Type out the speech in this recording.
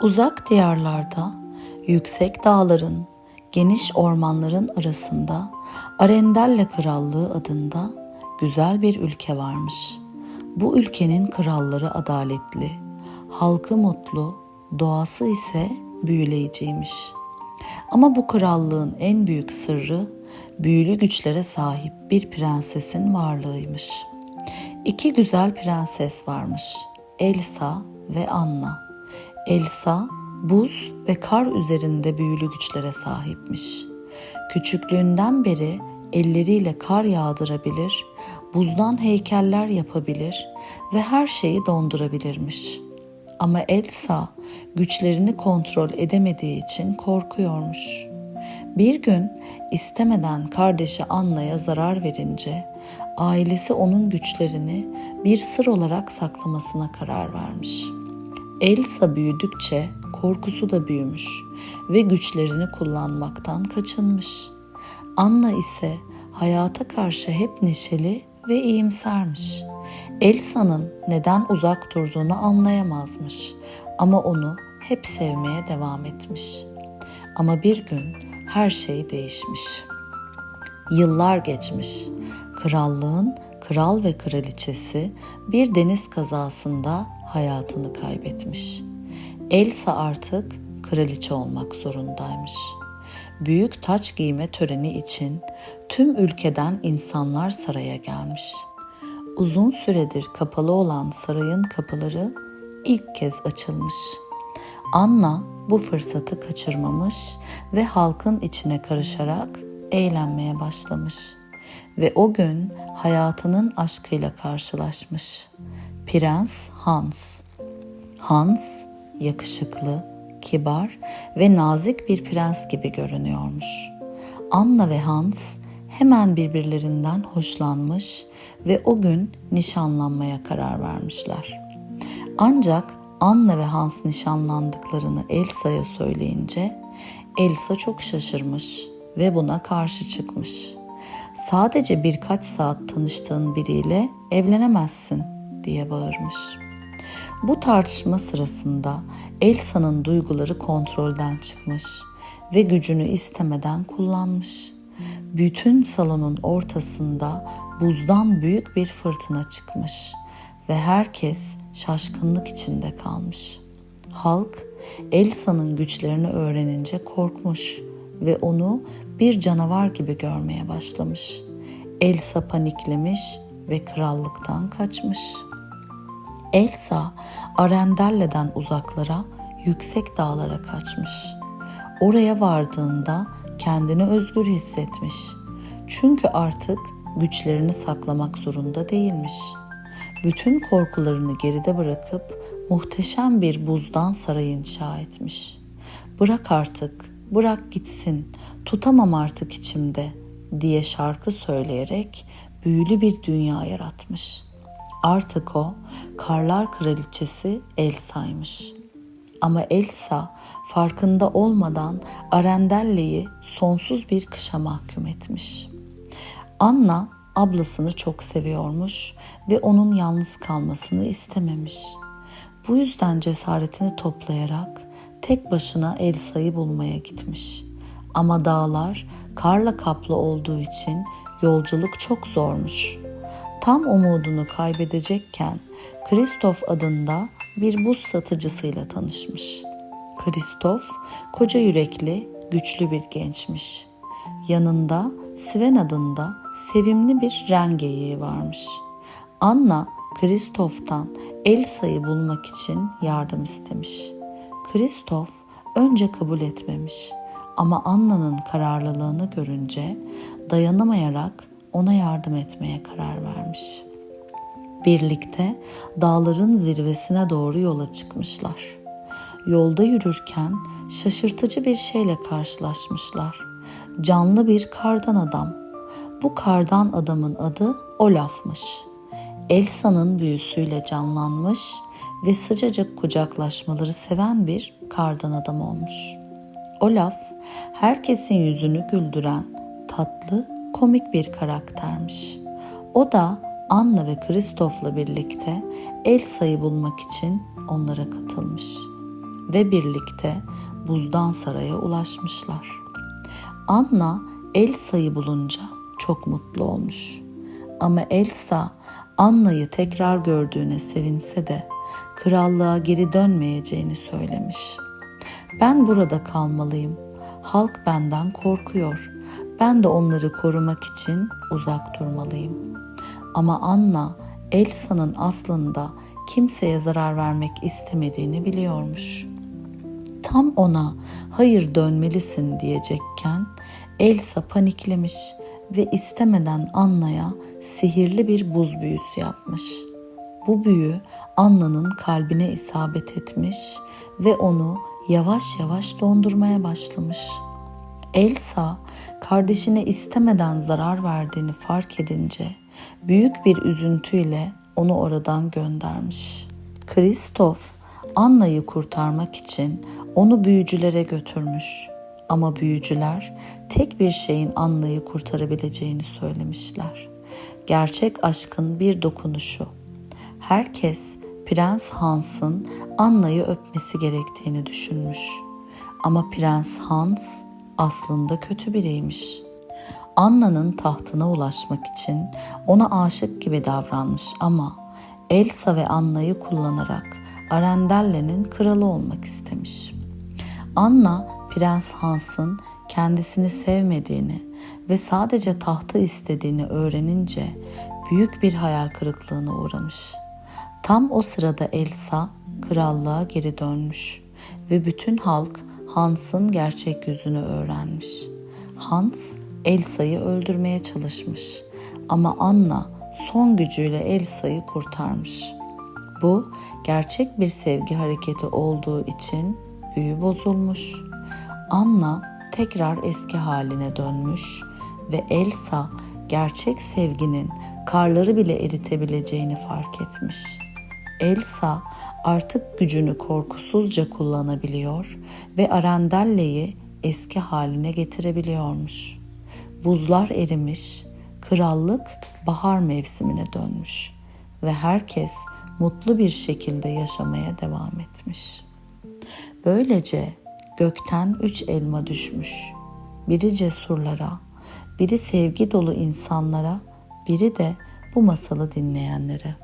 Uzak diyarlarda, yüksek dağların, geniş ormanların arasında Arendelle Krallığı adında güzel bir ülke varmış. Bu ülkenin kralları adaletli, halkı mutlu, doğası ise büyüleyiciymiş. Ama bu krallığın en büyük sırrı büyülü güçlere sahip bir prensesin varlığıymış. İki güzel prenses varmış. Elsa ve Anna. Elsa buz ve kar üzerinde büyülü güçlere sahipmiş. Küçüklüğünden beri elleriyle kar yağdırabilir, buzdan heykeller yapabilir ve her şeyi dondurabilirmiş. Ama Elsa güçlerini kontrol edemediği için korkuyormuş. Bir gün istemeden kardeşi Anna'ya zarar verince ailesi onun güçlerini bir sır olarak saklamasına karar vermiş. Elsa büyüdükçe korkusu da büyümüş ve güçlerini kullanmaktan kaçınmış. Anna ise hayata karşı hep neşeli ve iyimsermiş. Elsa'nın neden uzak durduğunu anlayamazmış ama onu hep sevmeye devam etmiş. Ama bir gün her şey değişmiş. Yıllar geçmiş. Krallığın kral ve kraliçesi bir deniz kazasında hayatını kaybetmiş. Elsa artık kraliçe olmak zorundaymış. Büyük taç giyme töreni için tüm ülkeden insanlar saraya gelmiş. Uzun süredir kapalı olan sarayın kapıları ilk kez açılmış. Anna bu fırsatı kaçırmamış ve halkın içine karışarak eğlenmeye başlamış. Ve o gün hayatının aşkıyla karşılaşmış. Prens Hans. Hans yakışıklı, kibar ve nazik bir prens gibi görünüyormuş. Anna ve Hans hemen birbirlerinden hoşlanmış ve o gün nişanlanmaya karar vermişler. Ancak Anna ve Hans nişanlandıklarını Elsa'ya söyleyince Elsa çok şaşırmış ve buna karşı çıkmış. Sadece birkaç saat tanıştığın biriyle evlenemezsin diye bağırmış. Bu tartışma sırasında Elsa'nın duyguları kontrolden çıkmış ve gücünü istemeden kullanmış. Bütün salonun ortasında buzdan büyük bir fırtına çıkmış ve herkes şaşkınlık içinde kalmış. Halk Elsa'nın güçlerini öğrenince korkmuş ve onu bir canavar gibi görmeye başlamış. Elsa paniklemiş ve krallıktan kaçmış. Elsa Arendelle'den uzaklara, yüksek dağlara kaçmış. Oraya vardığında kendini özgür hissetmiş. Çünkü artık güçlerini saklamak zorunda değilmiş. Bütün korkularını geride bırakıp muhteşem bir buzdan saray inşa etmiş. Bırak artık, bırak gitsin, tutamam artık içimde diye şarkı söyleyerek büyülü bir dünya yaratmış. Artık o karlar kraliçesi Elsa'ymış. Ama Elsa farkında olmadan Arendelle'yi sonsuz bir kışa mahkum etmiş. Anna ablasını çok seviyormuş ve onun yalnız kalmasını istememiş. Bu yüzden cesaretini toplayarak tek başına Elsa'yı bulmaya gitmiş. Ama dağlar karla kaplı olduğu için yolculuk çok zormuş. Tam umudunu kaybedecekken Kristof adında bir buz satıcısıyla tanışmış. Kristof koca yürekli, güçlü bir gençmiş. Yanında Sven adında sevimli bir rengeyi varmış. Anna Kristof'tan Elsa'yı bulmak için yardım istemiş. Kristof önce kabul etmemiş ama Anna'nın kararlılığını görünce dayanamayarak ona yardım etmeye karar vermiş. Birlikte dağların zirvesine doğru yola çıkmışlar. Yolda yürürken şaşırtıcı bir şeyle karşılaşmışlar. Canlı bir kardan adam. Bu kardan adamın adı Olaf'mış. Elsa'nın büyüsüyle canlanmış ve sıcacık kucaklaşmaları seven bir kardan adam olmuş. Olaf herkesin yüzünü güldüren tatlı, komik bir karaktermiş. O da Anna ve Kristof'la birlikte Elsa'yı bulmak için onlara katılmış. ve birlikte buzdan saraya ulaşmışlar. Anna Elsa'yı bulunca çok mutlu olmuş. Ama Elsa Anna'yı tekrar gördüğüne sevinse de krallığa geri dönmeyeceğini söylemiş. Ben burada kalmalıyım. Halk benden korkuyor. Ben de onları korumak için uzak durmalıyım. Ama Anna Elsa'nın aslında kimseye zarar vermek istemediğini biliyormuş. Tam ona hayır dönmelisin diyecekken Elsa paniklemiş ve istemeden Anna'ya sihirli bir buz büyüsü yapmış. Bu büyü Anna'nın kalbine isabet etmiş ve onu yavaş yavaş dondurmaya başlamış. Elsa kardeşine istemeden zarar verdiğini fark edince büyük bir üzüntüyle onu oradan göndermiş. Kristof Anna'yı kurtarmak için onu büyücülere götürmüş. Ama büyücüler tek bir şeyin Anna'yı kurtarabileceğini söylemişler. Gerçek aşkın bir dokunuşu. Herkes Prens Hans'ın Anna'yı öpmesi gerektiğini düşünmüş. Ama Prens Hans aslında kötü biriymiş. Anna'nın tahtına ulaşmak için ona aşık gibi davranmış ama Elsa ve Anna'yı kullanarak Arendelle'nin kralı olmak istemiş. Anna, Prens Hans'ın kendisini sevmediğini ve sadece tahtı istediğini öğrenince büyük bir hayal kırıklığına uğramış. Tam o sırada Elsa krallığa geri dönmüş ve bütün halk Hans'ın gerçek yüzünü öğrenmiş. Hans Elsa'yı öldürmeye çalışmış ama Anna son gücüyle Elsa'yı kurtarmış. Bu gerçek bir sevgi hareketi olduğu için büyü bozulmuş. Anna tekrar eski haline dönmüş ve Elsa gerçek sevginin karları bile eritebileceğini fark etmiş. Elsa artık gücünü korkusuzca kullanabiliyor ve Arendelle'yi eski haline getirebiliyormuş. Buzlar erimiş, krallık bahar mevsimine dönmüş ve herkes mutlu bir şekilde yaşamaya devam etmiş. Böylece gökten üç elma düşmüş. Biri cesurlara, biri sevgi dolu insanlara, biri de bu masalı dinleyenlere.